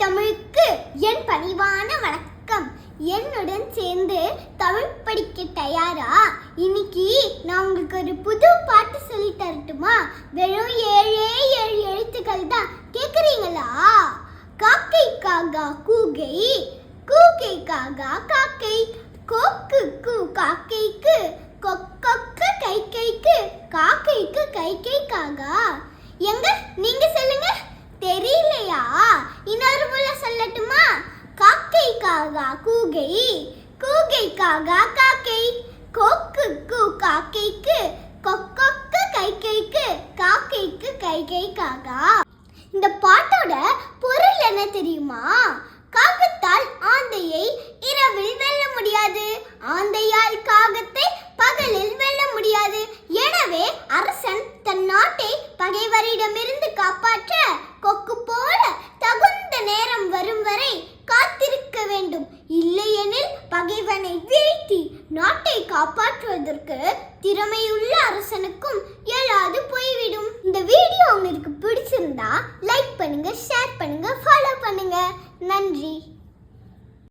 தமிழுக்கு என் பணிவான வணக்கம். என்னுடன் சேர்ந்து தமிழ் படிக்க தயாரா? இன்னைக்கு நான் உங்களுக்கு ஒரு புது பாட்டு சொல்லி தரட்டுமா? வெறும் ஏழே ஏழு எழுத்துக்கள் தான். கேக்குறீங்களா? காக்கை காகா கூகை கூகை காகா காக்கை. கோக்கு கூ காக்கைக்கு கொக்கொக்க கை கைக்கு காக்கைக்கு கை கை காகா. எங்க காகா கூகை கூகை காகா காக்கை கொக்கு கூ காக்கைக்கு கொக்கொக்கு கைக்கைக்கு காக்கைக்கு கை காகா. இந்த பாட்டோட பொருள் என்ன தெரியுமா? காகத்தால் ஆந்தையை இரவில் வெல்ல முடியாது. ஆந்தையால் காகத்தை பகலில் வெல்ல முடியாது. எனவே அரசன் தன் நாட்டை பகைவரிடமிருந்து காப்பாற்ற கொக்கு போல தகுந்த நேரம் வரும் வரை காத்திரு வேண்டும். இல்லையெனில் பகைவனை வீழ்த்தி நாட்டை காப்பாற்றுவதற்கு திறமையுள்ள அரசனுக்கும் இயலாது போய்விடும். இந்த வீடியோ உங்களுக்கு பிடிச்சிருந்தா லைக் பண்ணுங்க ஷேர் பண்ணுங்க ஃபாலோ பண்ணுங்க. நன்றி.